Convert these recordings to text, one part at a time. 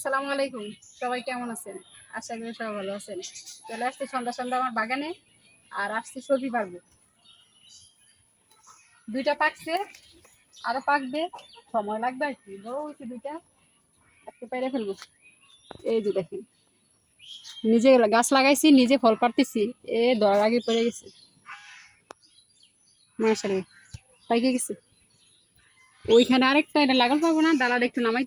আসসালামু আলাইকুম। সবাই কেমন আছেন? আশা করি সবাই ভালো আছেন। চলে আসছি সন্ধ্যা সন্ধ্যা আমার বাগানে, আর আসছি সবজি পারব দুইটা পাকছে, আরও পাকবে, সময় লাগবে আর কি। বড় হয়েছে দুইটা, আজকে পেরে ফেলব। এই যে দেখেন, নিজে গাছ লাগাইছি, নিজে ফল পারতেছি এ ধরার আগে পড়ে গেছে। মার্শাল্লাহ পাইকে গেছে। ওইখানে আরেকটা, এটা লাগাল পাবো না ডালাটা একটু নামাই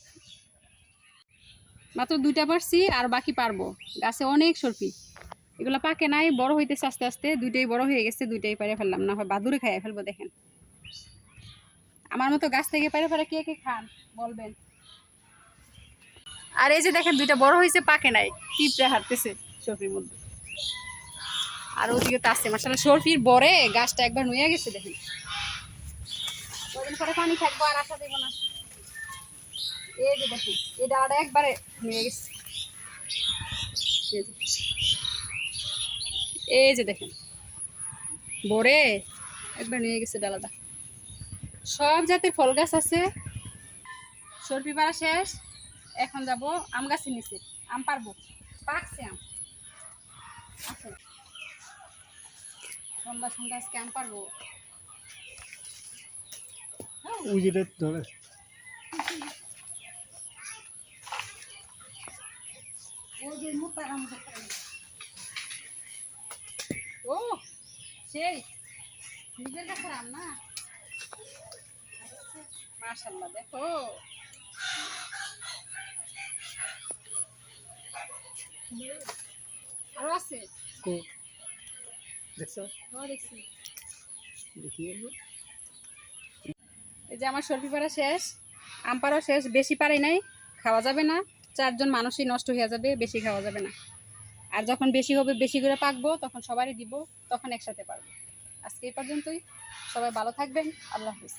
মাত্র দুইটা পারছি আর বাকি পারব। গাছে অনেক সরপি। এগুলো পাকে নাই, বড় হইতেছে আস্তে আস্তে। দুইটাই বড় হয়ে গেছে, দুইটাই পারে ফেললাম। না হয় বাদুরে খাইয়ে ফেলব, দেখেন। আমার মতো গাছ থেকে পারে পারে কে কে খান, বলবেন। আর এই যে দেখেন, দুইটা বড় হয়েছে পাকে নাই। টিপটা হাঁটতেছে সরপির মধ্যে। আর ওদিকে তো আসছে মাসাল সরপির বরে গাছটা একবার নুয়ে গেছে, দেখেন। কদিন পরে পানি থাকব আর আসা দেবো না। এই যে দেখুন এই ডালাটা একবারে নিয়ে গেছে। এই যে। দেখেন বরে একবার নিয়ে গেছে ডালাটা। সব জাতের ফল গাছ আছে। সরপি পাড়া শেষ। এখন যাব আম গাছের নিচে। আম পারব পাকছে আম। আছে। সন্ধ্যা আজকে আম পারব ধরে ওই যে মোটা আম দেখতে ও সেই নিজের কাছে আম না দেখো। আরও আছে? দেখছ? দেখছি। দেখি এই যে আমার সর্বি পাড়া শেষ আম পাড়াও শেষ বেশি পারি নাই খাওয়া যাবে না। চারজন মানুষই নষ্ট হয়ে যাবে, বেশি খাওয়া যাবে না। আর যখন বেশি হবে, বেশি করে পাকবো, তখন সবারই দিব, তখন একসাথে পারব। আজকে এই পর্যন্তই। সবাই ভালো থাকবেন। আল্লাহ হাফিজ।